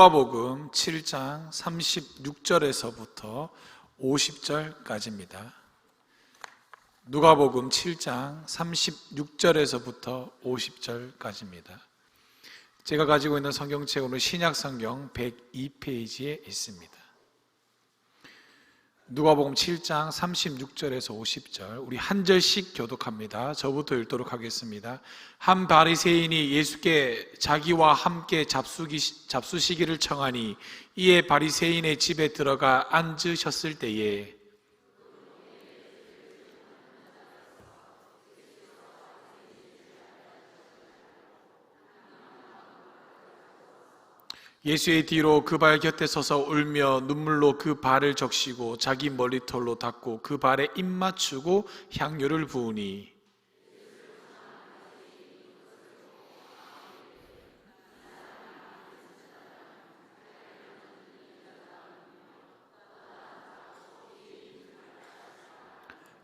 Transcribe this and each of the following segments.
누가복음 7장 36절에서부터 50절까지입니다. 누가복음 7장 36절에서부터 50절까지입니다. 제가 가지고 있는 성경책으로 신약 성경 102페이지에 있습니다. 누가복음 7장 36절에서 50절 우리 한 절씩 교독합니다. 저부터 읽도록 하겠습니다. 한 바리새인이 예수께 자기와 함께 잡수기, 잡수시기를 청하니 이에 바리새인의 집에 들어가 앉으셨을 때에 예수의 뒤로 그 발 곁에 서서 울며 눈물로 그 발을 적시고 자기 머리털로 닦고 그 발에 입 맞추고 향유를 부으니.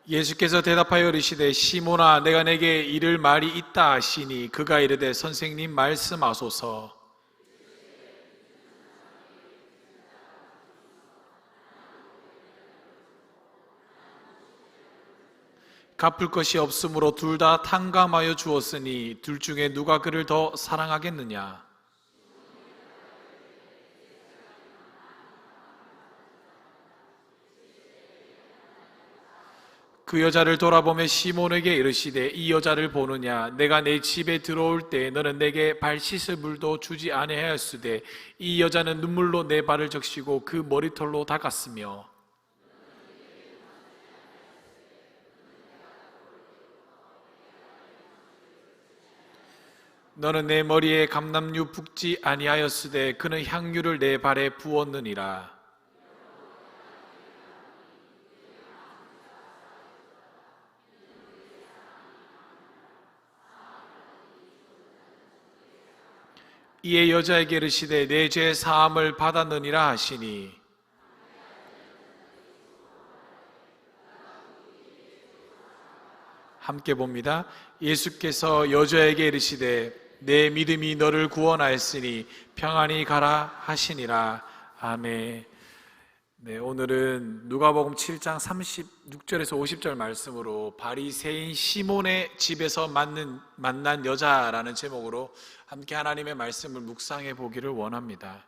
예수께서 대답하여 이르시되 시몬아 내가 내게 이를 말이 있다 하시니 그가 이르되 선생님 말씀하소서 갚을 것이 없으므로 둘 다 탕감하여 주었으니 둘 중에 누가 그를 더 사랑하겠느냐? 그 여자를 돌아보며 시몬에게 이르시되 이 여자를 보느냐 내가 내 집에 들어올 때 너는 내게 발 씻을 물도 주지 아니하였으되 이 여자는 눈물로 내 발을 적시고 그 머리털로 닦았으며 너는 내 머리에 감남유 붓지 아니하였으되 그는 향유를 내 발에 부었느니라. 이에 여자에게 이르시되 내 죄 사함을 받았느니라 하시니 함께 봅니다. 예수께서 여자에게 이르시되 내 믿음이 너를 구원하였으니 평안히 가라 하시니라. 아멘. 네, 오늘은 누가복음 7장 36절에서 50절 말씀으로 바리새인 시몬의 집에서 만난, 만난 여자라는 제목으로 함께 하나님의 말씀을 묵상해 보기를 원합니다.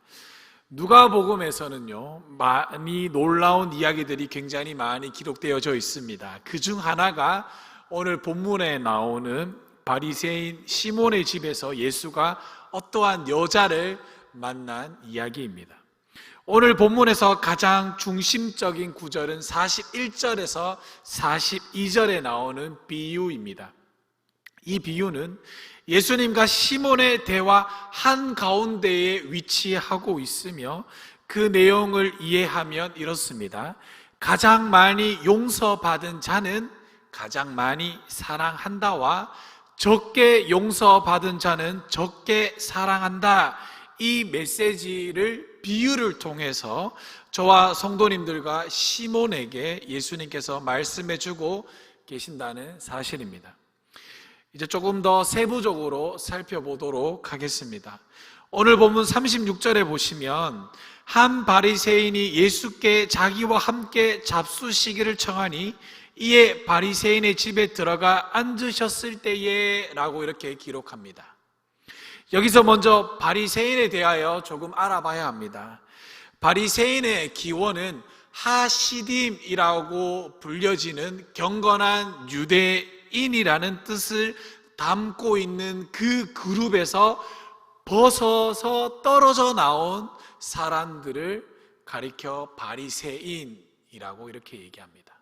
누가복음에서는요 많이 놀라운 이야기들이 굉장히 많이 기록되어져 있습니다. 그 중 하나가 오늘 본문에 나오는 바리새인 시몬의 집에서 예수가 어떠한 여자를 만난 이야기입니다. 오늘 본문에서 가장 중심적인 구절은 41절에서 42절에 나오는 비유입니다. 이 비유는 예수님과 시몬의 대화 한 가운데에 위치하고 있으며 그 내용을 이해하면 이렇습니다. 가장 많이 용서받은 자는 가장 많이 사랑한다와 적게 용서받은 자는 적게 사랑한다. 이 메시지를 비유를 통해서 저와 성도님들과 시몬에게 예수님께서 말씀해 주고 계신다는 사실입니다. 이제 조금 더 세부적으로 살펴보도록 하겠습니다. 오늘 본문 36절에 보시면 한 바리새인이 예수께 자기와 함께 잡수시기를 청하니 이에 바리새인의 집에 들어가 앉으셨을 때에라고 이렇게 기록합니다. 여기서 먼저 바리새인에 대하여 조금 알아봐야 합니다. 바리새인의 기원은 하시딤이라고 불려지는 경건한 유대인이라는 뜻을 담고 있는 그 그룹에서 벗어서 떨어져 나온 사람들을 가리켜 바리새인이라고 이렇게 얘기합니다.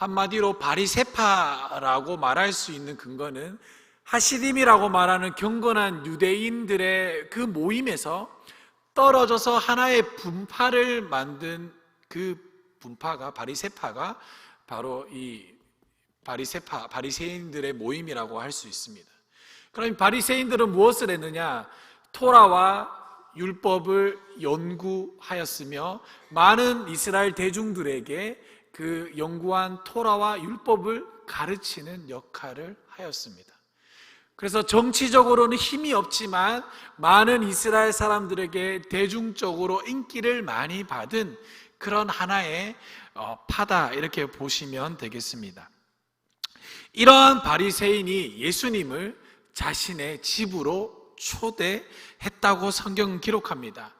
한마디로 바리세파라고 말할 수 있는 근거는 하시딤이라고 말하는 경건한 유대인들의 그 모임에서 떨어져서 하나의 분파를 만든 그 분파가 바리세파가 바로 이 바리세파 바리새인들의 모임이라고 할 수 있습니다. 그럼 바리새인들은 무엇을 했느냐? 토라와 율법을 연구하였으며 많은 이스라엘 대중들에게 그 연구한 토라와 율법을 가르치는 역할을 하였습니다. 그래서 정치적으로는 힘이 없지만 많은 이스라엘 사람들에게 대중적으로 인기를 많이 받은 그런 하나의 어, 파다 이렇게 보시면 되겠습니다. 이러한 바리새인이 예수님을 자신의 집으로 초대했다고 성경은 기록합니다.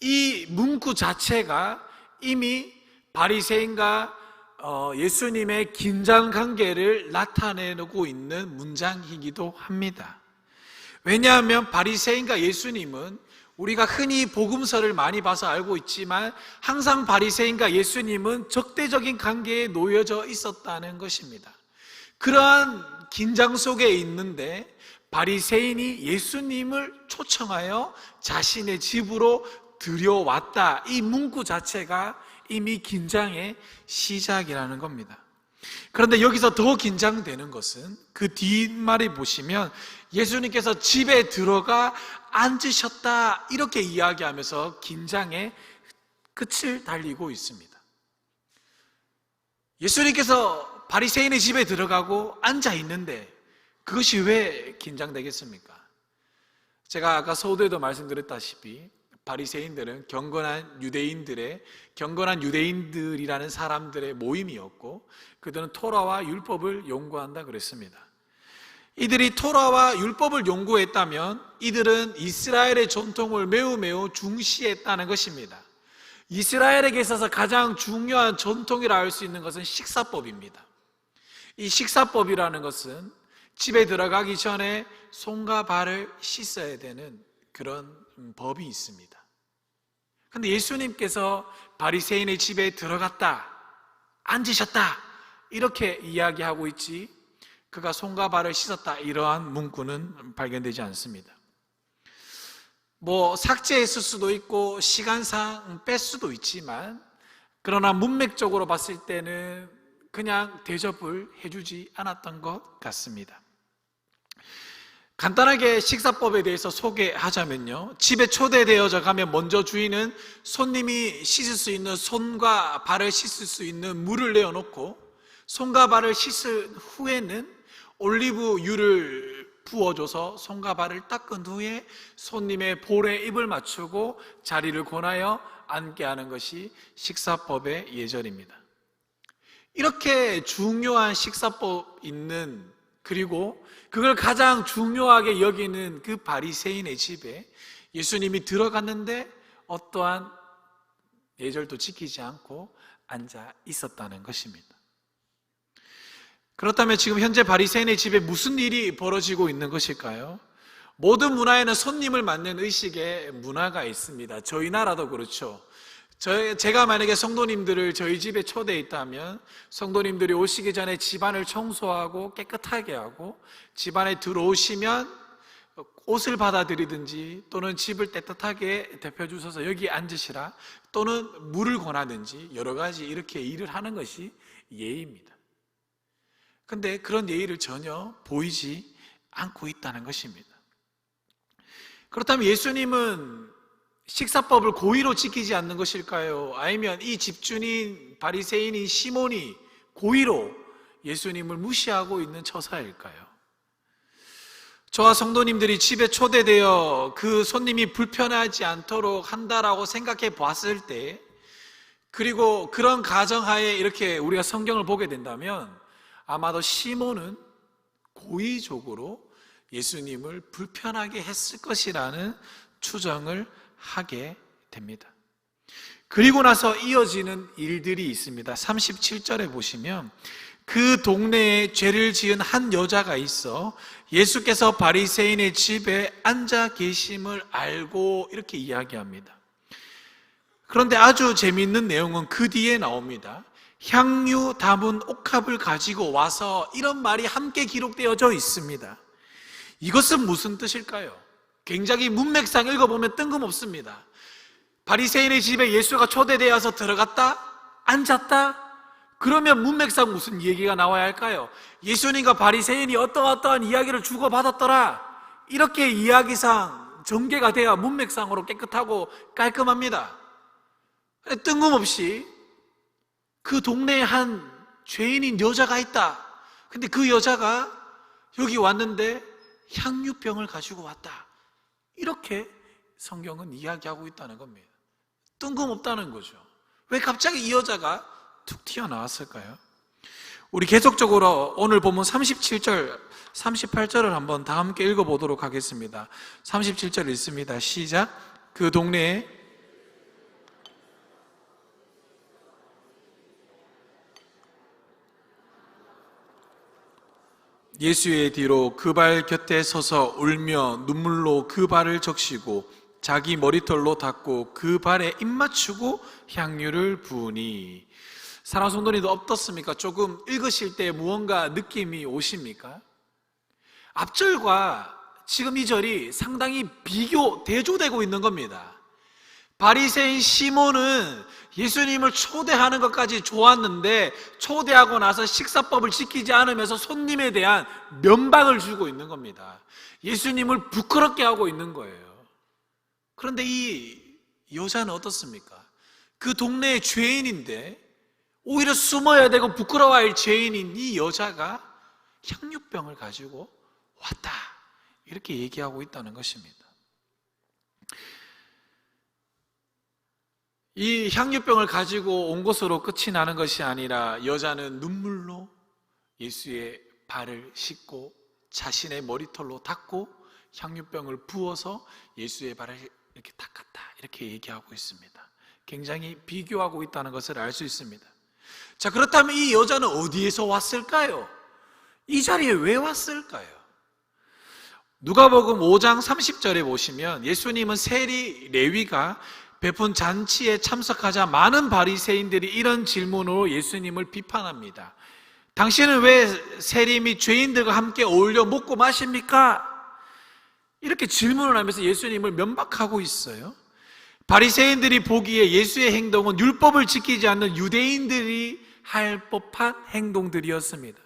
이 문구 자체가 이미 바리새인과 어, 예수님의 긴장 관계를 나타내고 있는 문장이기도 합니다. 왜냐하면 바리새인과 예수님은 우리가 흔히 복음서를 많이 봐서 알고 있지만 항상 바리새인과 예수님은 적대적인 관계에 놓여져 있었다는 것입니다. 그러한 긴장 속에 있는데 바리새인이 예수님을 초청하여 자신의 집으로 들여왔다. 이 문구 자체가 이미 긴장의 시작이라는 겁니다. 그런데 여기서 더 긴장되는 것은 그 뒷말에 보시면 예수님께서 집에 들어가 앉으셨다. 이렇게 이야기하면서 긴장의 끝을 달리고 있습니다. 예수님께서 바리새인의 집에 들어가고 앉아 있는데 그것이 왜 긴장되겠습니까? 제가 아까 서두에도 말씀드렸다시피 바리새인들은 경건한 유대인들의 경건한 유대인들이라는 사람들의 모임이었고 그들은 토라와 율법을 연구한다 그랬습니다. 이들이 토라와 율법을 연구했다면 이들은 이스라엘의 전통을 매우 매우 중시했다는 것입니다. 이스라엘에게 있어서 가장 중요한 전통이라 할 수 있는 것은 식사법입니다. 이 식사법이라는 것은 집에 들어가기 전에 손과 발을 씻어야 되는 그런 법이 있습니다. 근데 예수님께서 바리새인의 집에 들어갔다, 앉으셨다, 이렇게 이야기하고 있지, 그가 손과 발을 씻었다, 이러한 문구는 발견되지 않습니다. 뭐, 삭제했을 수도 있고, 시간상 뺄 수도 있지만, 그러나 문맥적으로 봤을 때는 그냥 대접을 해주지 않았던 것 같습니다. 간단하게 식사법에 대해서 소개하자면요. 집에 초대되어져 가면 먼저 주인은 손님이 씻을 수 있는 손과 발을 씻을 수 있는 물을 내어놓고 손과 발을 씻은 후에는 올리브유를 부어줘서 손과 발을 닦은 후에 손님의 볼에 입을 맞추고 자리를 권하여 앉게 하는 것이 식사법의 예절입니다. 이렇게 중요한 식사법 있는 그리고 그걸 가장 중요하게 여기는 그 바리새인의 집에 예수님이 들어갔는데 어떠한 예절도 지키지 않고 앉아 있었다는 것입니다. 그렇다면 지금 현재 바리새인의 집에 무슨 일이 벌어지고 있는 것일까요? 모든 문화에는 손님을 맞는 의식의 문화가 있습니다. 저희 나라도 그렇죠. 저, 제가 만약에 성도님들을 저희 집에 초대했다면 성도님들이 오시기 전에 집안을 청소하고 깨끗하게 하고 집안에 들어오시면 옷을 받아들이든지 또는 집을 깨끗하게 대표주셔서 여기 앉으시라 또는 물을 권하든지 여러 가지 이렇게 일을 하는 것이 예의입니다. 근데 그런 예의를 전혀 보이지 않고 있다는 것입니다. 그렇다면 예수님은 식사법을 고의로 지키지 않는 것일까요? 아니면 이 집주인 바리새인인 시몬이 고의로 예수님을 무시하고 있는 처사일까요? 저와 성도님들이 집에 초대되어 그 손님이 불편하지 않도록 한다라고 생각해 봤을 때 그리고 그런 가정하에 이렇게 우리가 성경을 보게 된다면 아마도 시몬은 고의적으로 예수님을 불편하게 했을 것이라는 추정을 하게 됩니다. 그리고 나서 이어지는 일들이 있습니다. 37절에 보시면 그 동네에 죄를 지은 한 여자가 있어 예수께서 바리새인의 집에 앉아 계심을 알고 이렇게 이야기합니다. 그런데 아주 재미있는 내용은 그 뒤에 나옵니다. 향유 담은 옥합을 가지고 와서 이런 말이 함께 기록되어져 있습니다. 이것은 무슨 뜻일까요? 굉장히 문맥상 읽어보면 뜬금없습니다. 바리새인의 집에 예수가 초대되어서 들어갔다? 앉았다? 그러면 문맥상 무슨 얘기가 나와야 할까요? 예수님과 바리새인이 어떠어떠한 이야기를 주고받았더라. 이렇게 이야기상 전개가 돼야 문맥상으로 깨끗하고 깔끔합니다. 뜬금없이 그 동네에 한 죄인인 여자가 있다. 근데 그 여자가 여기 왔는데 향유병을 가지고 왔다. 이렇게 성경은 이야기하고 있다는 겁니다. 뜬금없다는 거죠. 왜 갑자기 이 여자가 툭 튀어나왔을까요? 우리 계속적으로 오늘 본문 37절, 38절을 한번 다 함께 읽어보도록 하겠습니다. 37절 읽습니다. 시작. 그 동네에 예수의 뒤로 그 발 곁에 서서 울며 눈물로 그 발을 적시고 자기 머리털로 닦고 그 발에 입 맞추고 향유를 부으니 사랑 성도님도 어떻습니까? 조금 읽으실 때 무언가 느낌이 오십니까? 앞절과 지금 이 절이 상당히 비교, 대조되고 있는 겁니다. 바리새인 시몬은 예수님을 초대하는 것까지 좋았는데 초대하고 나서 식사법을 지키지 않으면서 손님에 대한 면박을 주고 있는 겁니다. 예수님을 부끄럽게 하고 있는 거예요. 그런데 이 여자는 어떻습니까? 그 동네의 죄인인데 오히려 숨어야 되고 부끄러워할 죄인인 이 여자가 향유병을 가지고 왔다. 이렇게 얘기하고 있다는 것입니다. 이 향유병을 가지고 온 것으로 끝이 나는 것이 아니라 여자는 눈물로 예수의 발을 씻고 자신의 머리털로 닦고 향유병을 부어서 예수의 발을 이렇게 닦았다. 이렇게 얘기하고 있습니다. 굉장히 비교하고 있다는 것을 알 수 있습니다. 자, 그렇다면 이 여자는 어디에서 왔을까요? 이 자리에 왜 왔을까요? 누가복음 5장 30절에 보시면 예수님은 세리 레위가 베푼 잔치에 참석하자 많은 바리새인들이 이런 질문으로 예수님을 비판합니다. 당신은 왜및 죄인들과 함께 어울려 먹고 마십니까? 이렇게 질문을 하면서 예수님을 면박하고 있어요. 바리새인들이 보기에 예수의 행동은 율법을 지키지 않는 유대인들이 할 법한 행동들이었습니다.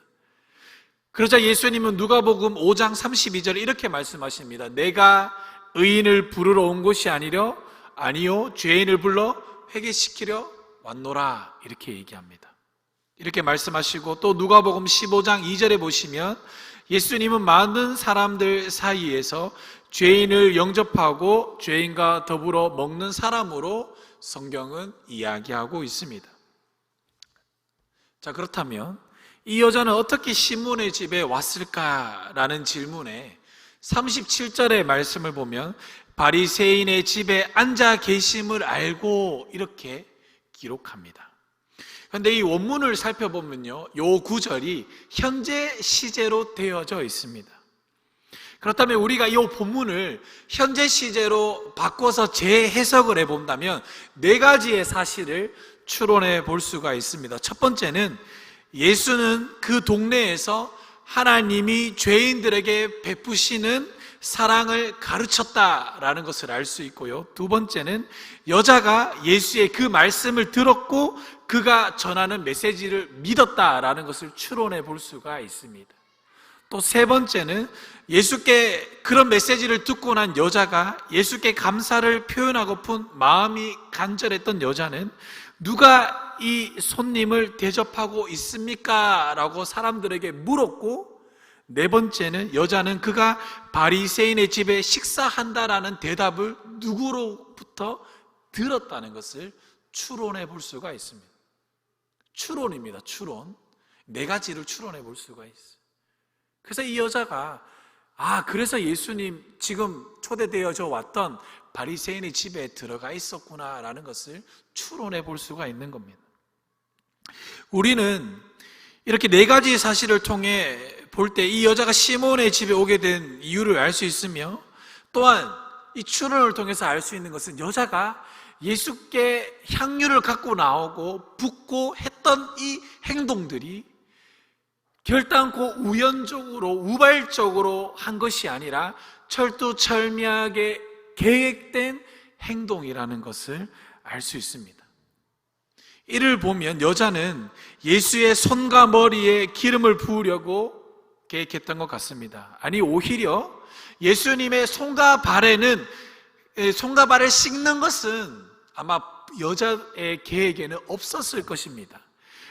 그러자 예수님은 누가복음 5장 32절에 이렇게 말씀하십니다. 내가 의인을 부르러 온 것이 아니려 아니요 죄인을 불러 회개시키려 왔노라 이렇게 얘기합니다. 이렇게 말씀하시고 또 누가복음 15장 2절에 보시면 예수님은 많은 사람들 사이에서 죄인을 영접하고 죄인과 더불어 먹는 사람으로 성경은 이야기하고 있습니다. 자, 그렇다면 이 여자는 어떻게 시몬의 집에 왔을까라는 질문에 37절의 말씀을 보면 바리새인의 집에 앉아 계심을 알고 이렇게 기록합니다. 그런데 이 원문을 살펴보면요. 요 구절이 현재 시제로 되어져 있습니다. 그렇다면 우리가 이 본문을 현재 시제로 바꿔서 재해석을 해본다면 네 가지의 사실을 추론해 볼 수가 있습니다. 첫 번째는 예수는 그 동네에서 하나님이 죄인들에게 베푸시는 사랑을 가르쳤다라는 것을 알 수 있고요. 두 번째는 여자가 예수의 그 말씀을 들었고 그가 전하는 메시지를 믿었다라는 것을 추론해 볼 수가 있습니다. 또 세 번째는 예수께 그런 메시지를 듣고 난 여자가 예수께 감사를 표현하고픈 마음이 간절했던 여자는 누가 이 손님을 대접하고 있습니까? 라고 사람들에게 물었고 네 번째는 여자는 그가 바리새인의 집에 식사한다라는 대답을 누구로부터 들었다는 것을 추론해 볼 수가 있습니다. 추론입니다. 추론. 네 가지를 추론해 볼 수가 있어요. 그래서 이 여자가 아, 그래서 예수님 지금 초대되어져 왔던 바리새인의 집에 들어가 있었구나라는 것을 추론해 볼 수가 있는 겁니다. 우리는 이렇게 네 가지 사실을 통해 볼 때 이 여자가 시몬의 집에 오게 된 이유를 알 수 있으며 또한 이 추론을 통해서 알 수 있는 것은 여자가 예수께 향유를 갖고 나오고 붓고 했던 이 행동들이 결단코 우연적으로 우발적으로 한 것이 아니라 철두철미하게 계획된 행동이라는 것을 알 수 있습니다. 이를 보면 여자는 예수의 손과 머리에 기름을 부으려고 계획했던 것 같습니다. 아니, 오히려 예수님의 손과 발에는, 손과 발을 씻는 것은 아마 여자의 계획에는 없었을 것입니다.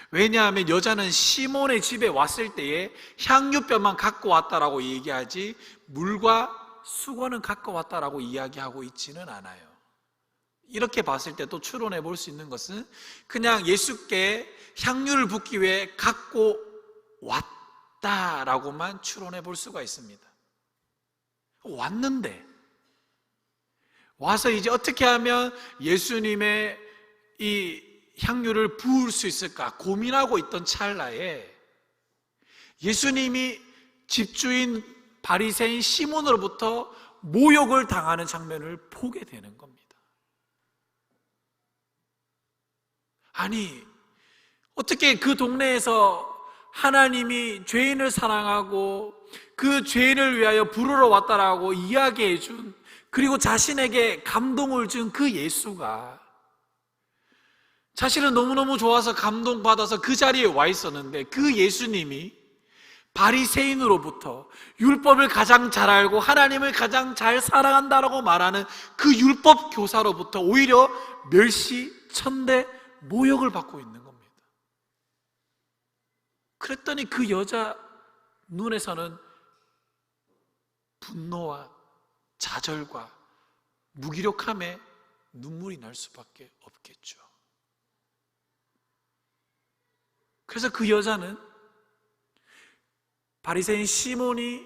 왜냐하면 여자는 시몬의 집에 왔을 때에 향유뼈만 갖고 왔다라고 얘기하지 물과 수건은 갖고 왔다라고 이야기하고 있지는 않아요. 이렇게 봤을 때 또 추론해 볼 수 있는 것은 그냥 예수께 향유를 붓기 위해 갖고 왔다 라고만 추론해 볼 수가 있습니다. 왔는데 와서 이제 어떻게 하면 예수님의 이 향유를 부을 수 있을까 고민하고 있던 찰나에 예수님이 집주인 바리새인 시몬으로부터 모욕을 당하는 장면을 보게 되는 겁니다. 아니 어떻게 그 동네에서 하나님이 죄인을 사랑하고 그 죄인을 위하여 부르러 왔다라고 이야기해 준 그리고 자신에게 감동을 준 그 예수가 자신은 너무너무 좋아서 감동받아서 그 자리에 와 있었는데 그 예수님이 바리새인으로부터 율법을 가장 잘 알고 하나님을 가장 잘 사랑한다라고 말하는 그 율법 교사로부터 오히려 멸시, 천대, 모욕을 받고 있는 겁니다. 그랬더니 그 여자 눈에서는 분노와 좌절과 무기력함에 눈물이 날 수밖에 없겠죠. 그래서 그 여자는 바리새인 시몬이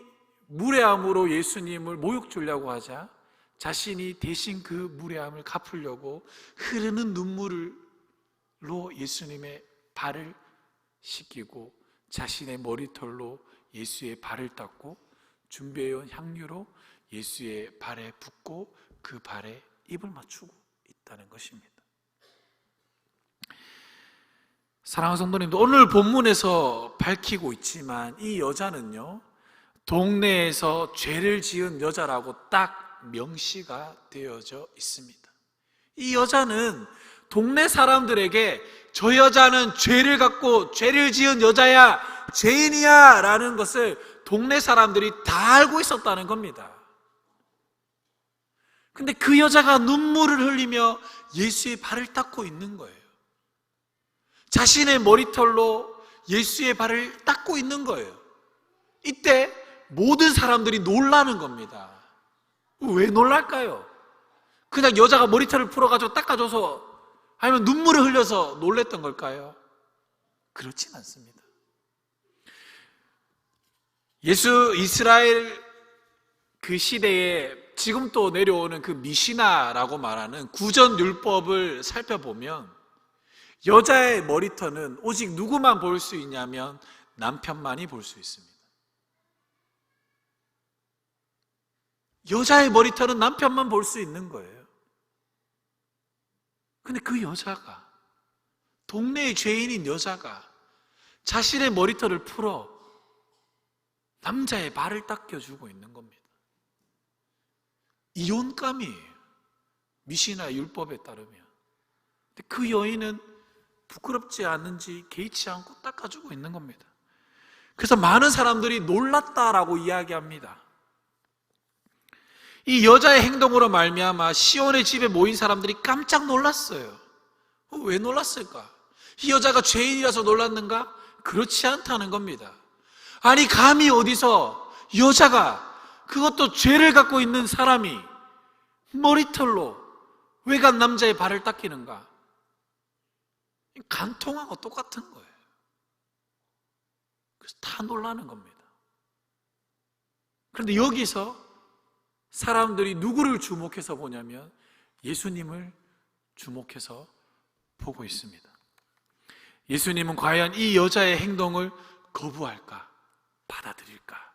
무례함으로 예수님을 모욕 주려고 하자 자신이 대신 그 무례함을 갚으려고 흐르는 눈물로 예수님의 발을 씻기고 자신의 머리털로 예수의 발을 닦고 준비해온 향유로 예수의 발에 붓고 그 발에 입을 맞추고 있다는 것입니다. 사랑하는 성도님들, 오늘 본문에서 밝히고 있지만 이 여자는요, 동네에서 죄를 지은 여자라고 딱 명시가 되어져 있습니다. 이 여자는 동네 사람들에게 저 여자는 죄를 갖고 죄를 지은 여자야, 죄인이야 라는 것을 동네 사람들이 다 알고 있었다는 겁니다. 근데 그 여자가 눈물을 흘리며 예수의 발을 닦고 있는 거예요. 자신의 머리털로 예수의 발을 닦고 있는 거예요. 이때 모든 사람들이 놀라는 겁니다. 왜 놀랄까요? 그냥 여자가 머리털을 풀어가지고 닦아줘서 아니면 눈물을 흘려서 놀랬던 걸까요? 그렇진 않습니다. 예수 이스라엘 그 시대에 지금 또 내려오는 그 미시나라고 말하는 구전 율법을 살펴보면 여자의 머리털은 오직 누구만 볼 수 있냐면 남편만이 볼 수 있습니다. 여자의 머리털은 남편만 볼 수 있는 거예요. 근데 그 여자가, 동네의 죄인인 여자가 자신의 머리털을 풀어 남자의 발을 닦여주고 있는 겁니다. 이혼감이에요. 미시나 율법에 따르면. 그 여인은 부끄럽지 않은지 개의치 않고 닦아주고 있는 겁니다. 그래서 많은 사람들이 놀랐다라고 이야기합니다. 이 여자의 행동으로 말미암아 시온의 집에 모인 사람들이 깜짝 놀랐어요. 어, 왜 놀랐을까? 이 여자가 죄인이라서 놀랐는가? 그렇지 않다는 겁니다. 아니 감히 어디서 여자가 그것도 죄를 갖고 있는 사람이 머리털로 외간 남자의 발을 닦이는가? 간통하고 똑같은 거예요. 그래서 다 놀라는 겁니다. 그런데 여기서 사람들이 누구를 주목해서 보냐면 예수님을 주목해서 보고 있습니다. 예수님은 과연 이 여자의 행동을 거부할까? 받아들일까?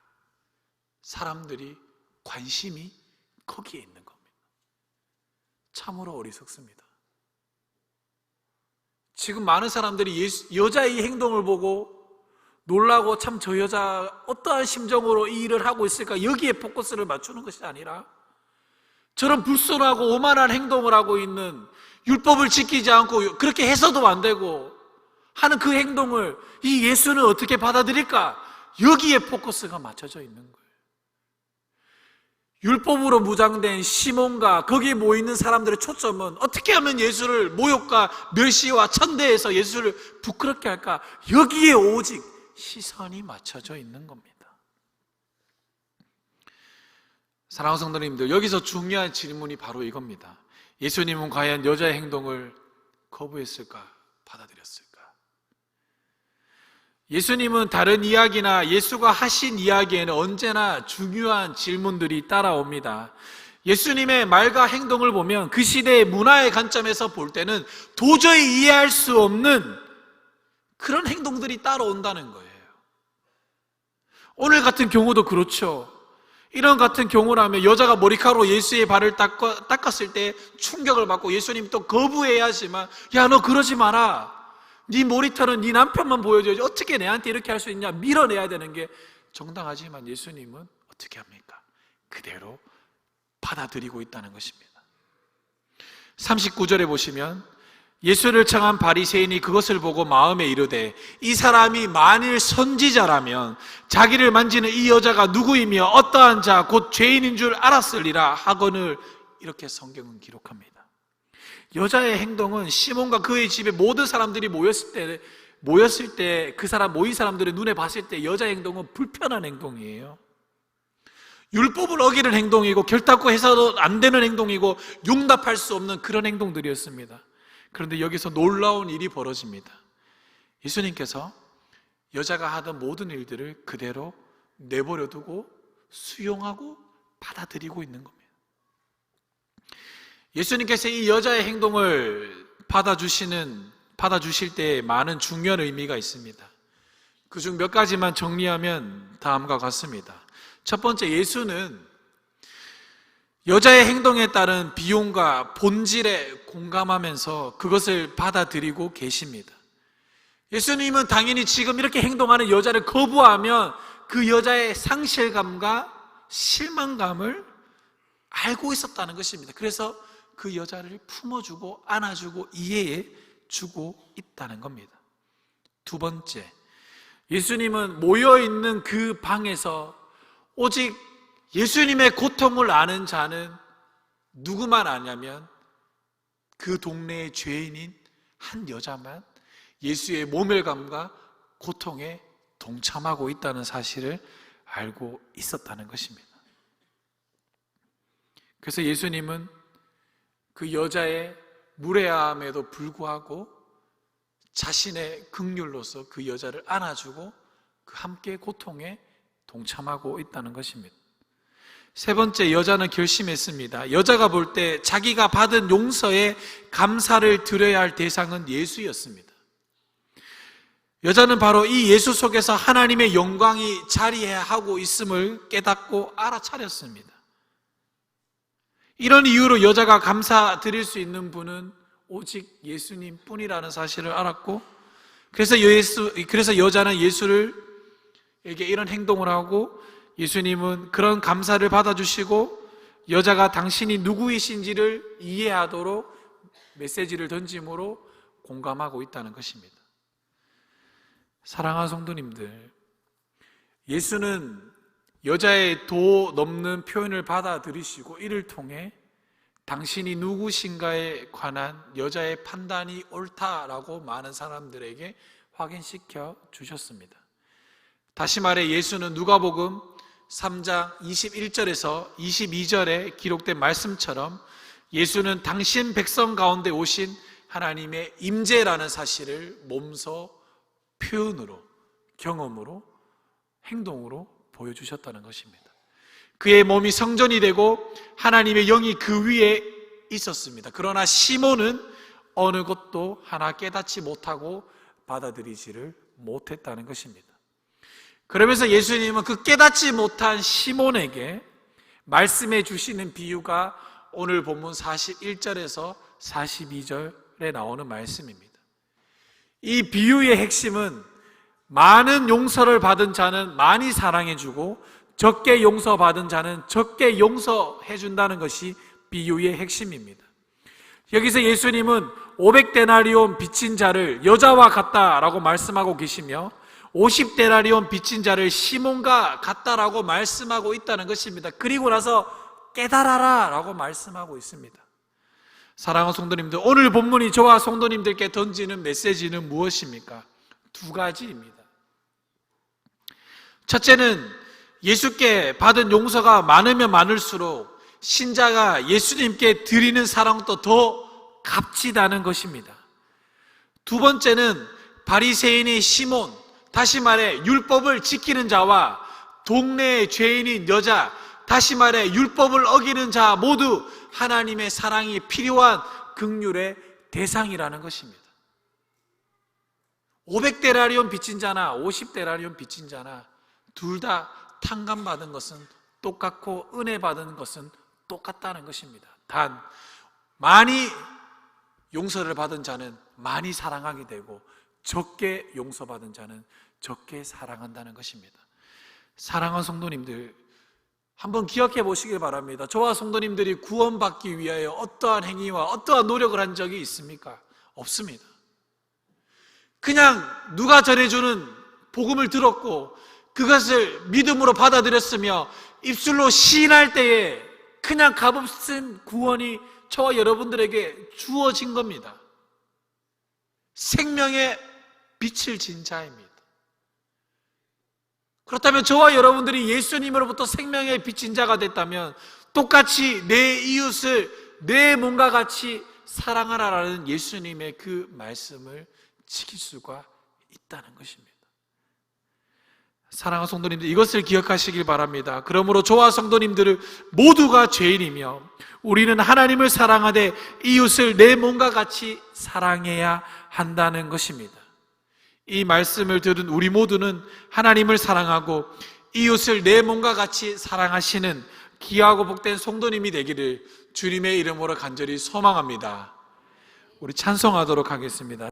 사람들이 관심이 거기에 있는 겁니다. 참으로 어리석습니다. 지금 많은 사람들이 예수, 여자의 이 행동을 보고 놀라고 참 저 여자 어떠한 심정으로 이 일을 하고 있을까 여기에 포커스를 맞추는 것이 아니라 저런 불순하고 오만한 행동을 하고 있는 율법을 지키지 않고 그렇게 해서도 안 되고 하는 그 행동을 이 예수는 어떻게 받아들일까? 여기에 포커스가 맞춰져 있는 거예요. 율법으로 무장된 시몬과 거기에 모이는 사람들의 초점은 어떻게 하면 예수를 모욕과 멸시와 천대에서 예수를 부끄럽게 할까? 여기에 오직 시선이 맞춰져 있는 겁니다. 사랑하는 성도님들, 여기서 중요한 질문이 바로 이겁니다. 예수님은 과연 여자의 행동을 거부했을까? 받아들였을까? 예수님은 다른 이야기나 예수가 하신 이야기에는 언제나 중요한 질문들이 따라옵니다. 예수님의 말과 행동을 보면 그 시대의 문화의 관점에서 볼 때는 도저히 이해할 수 없는 그런 행동들이 따라온다는 거예요. 오늘 같은 경우도 그렇죠. 이런 같은 경우라면 여자가 머리카락으로 예수의 발을 닦아, 닦았을 때 충격을 받고 예수님 또 거부해야지만 야 너 그러지 마라. 네 머리털은 네 남편만 보여줘야지 어떻게 내한테 이렇게 할 수 있냐 밀어내야 되는 게 정당하지만 예수님은 어떻게 합니까? 그대로 받아들이고 있다는 것입니다. 39절에 보시면 예수를 청한 바리새인이 그것을 보고 마음에 이르되 이 사람이 만일 선지자라면 자기를 만지는 이 여자가 누구이며 어떠한 자 곧 죄인인 줄 알았으리라 하거늘 이렇게 성경은 기록합니다. 여자의 행동은 시몬과 그의 집에 모든 사람들이 모였을 때 모였을 때 그 사람 모인 사람들의 눈에 봤을 때 여자 행동은 불편한 행동이에요. 율법을 어기는 행동이고 결단코 해서도 안 되는 행동이고 용납할 수 없는 그런 행동들이었습니다. 그런데 여기서 놀라운 일이 벌어집니다. 예수님께서 여자가 하던 모든 일들을 그대로 내버려 두고 수용하고 받아들이고 있는 겁니다. 예수님께서 이 여자의 행동을 받아주시는, 받아주실 때 많은 중요한 의미가 있습니다. 그중 몇 가지만 정리하면 다음과 같습니다. 첫 번째, 예수는 여자의 행동에 따른 비용과 본질에 공감하면서 그것을 받아들이고 계십니다. 예수님은 당연히 지금 이렇게 행동하는 여자를 거부하면 그 여자의 상실감과 실망감을 알고 있었다는 것입니다. 그래서 그 여자를 품어주고 안아주고 이해해 주고 있다는 겁니다. 두 번째, 예수님은 모여있는 그 방에서 오직 예수님의 고통을 아는 자는 누구만 아냐면 그 동네의 죄인인 한 여자만 예수의 모멸감과 고통에 동참하고 있다는 사실을 알고 있었다는 것입니다. 그래서 예수님은 그 여자의 무례함에도 불구하고 자신의 극률로서 그 여자를 안아주고 그 함께 고통에 동참하고 있다는 것입니다. 세 번째, 여자는 결심했습니다. 여자가 볼 때 자기가 받은 용서에 감사를 드려야 할 대상은 예수였습니다. 여자는 바로 이 예수 속에서 하나님의 영광이 자리해야 하고 있음을 깨닫고 알아차렸습니다. 이런 이유로 여자가 감사드릴 수 있는 분은 오직 예수님 뿐이라는 사실을 알았고, 그래서 예수, 그래서 여자는 예수를 에게 이런 행동을 하고 예수님은 그런 감사를 받아주시고 여자가 당신이 누구이신지를 이해하도록 메시지를 던짐으로 공감하고 있다는 것입니다. 사랑하는 성도님들, 예수는 여자의 도 넘는 표현을 받아들이시고 이를 통해 당신이 누구신가에 관한 여자의 판단이 옳다라고 많은 사람들에게 확인시켜 주셨습니다. 다시 말해 예수는 누가복음 3장 21절에서 22절에 기록된 말씀처럼 예수는 당신 백성 가운데 오신 하나님의 임재라는 사실을 몸소 표현으로 경험으로 행동으로 보여주셨다는 것입니다. 그의 몸이 성전이 되고 하나님의 영이 그 위에 있었습니다. 그러나 시몬은 어느 것도 하나 깨닫지 못하고 받아들이지를 못했다는 것입니다. 그러면서 예수님은 그 깨닫지 못한 시몬에게 말씀해 주시는 비유가 오늘 본문 41절에서 42절에 나오는 말씀입니다. 이 비유의 핵심은 많은 용서를 받은 자는 많이 사랑해주고 적게 용서받은 자는 적게 용서해준다는 것이 비유의 핵심입니다. 여기서 예수님은 500데나리온 빚진 자를 여자와 같다라고 말씀하고 계시며 50데나리온 빚진 자를 시몬과 같다라고 말씀하고 있다는 것입니다. 그리고 나서 깨달아라 라고 말씀하고 있습니다. 사랑하는 성도님들, 오늘 본문이 저와 성도님들께 던지는 메시지는 무엇입니까? 두 가지입니다. 첫째는 예수께 받은 용서가 많으면 많을수록 신자가 예수님께 드리는 사랑도 더 값지다는 것입니다. 두 번째는 바리새인의 시몬, 다시 말해 율법을 지키는 자와 동네의 죄인인 여자, 다시 말해 율법을 어기는 자 모두 하나님의 사랑이 필요한 극률의 대상이라는 것입니다. 500데라리온 빚진 자나 50데라리온 빚진 자나 둘 다 탕감 받은 것은 똑같고 은혜 받은 것은 똑같다는 것입니다. 단 많이 용서를 받은 자는 많이 사랑하게 되고 적게 용서받은 자는 적게 사랑한다는 것입니다. 사랑하는 성도님들 한번 기억해 보시길 바랍니다. 저와 성도님들이 구원받기 위하여 어떠한 행위와 어떠한 노력을 한 적이 있습니까? 없습니다. 그냥 누가 전해주는 복음을 들었고 그것을 믿음으로 받아들였으며 입술로 시인할 때에 그냥 값없은 구원이 저와 여러분들에게 주어진 겁니다. 생명의 빛을 진 자입니다. 그렇다면 저와 여러분들이 예수님으로부터 생명의 빛인 자가 됐다면 똑같이 내 이웃을 내 몸과 같이 사랑하라라는 예수님의 그 말씀을 지킬 수가 있다는 것입니다. 사랑하는 성도님들 이것을 기억하시길 바랍니다. 그러므로 저와 성도님들을 모두가 죄인이며 우리는 하나님을 사랑하되 이웃을 내 몸과 같이 사랑해야 한다는 것입니다. 이 말씀을 들은 우리 모두는 하나님을 사랑하고 이웃을 내 몸과 같이 사랑하시는 귀하고 복된 성도님이 되기를 주님의 이름으로 간절히 소망합니다. 우리 찬송하도록 하겠습니다.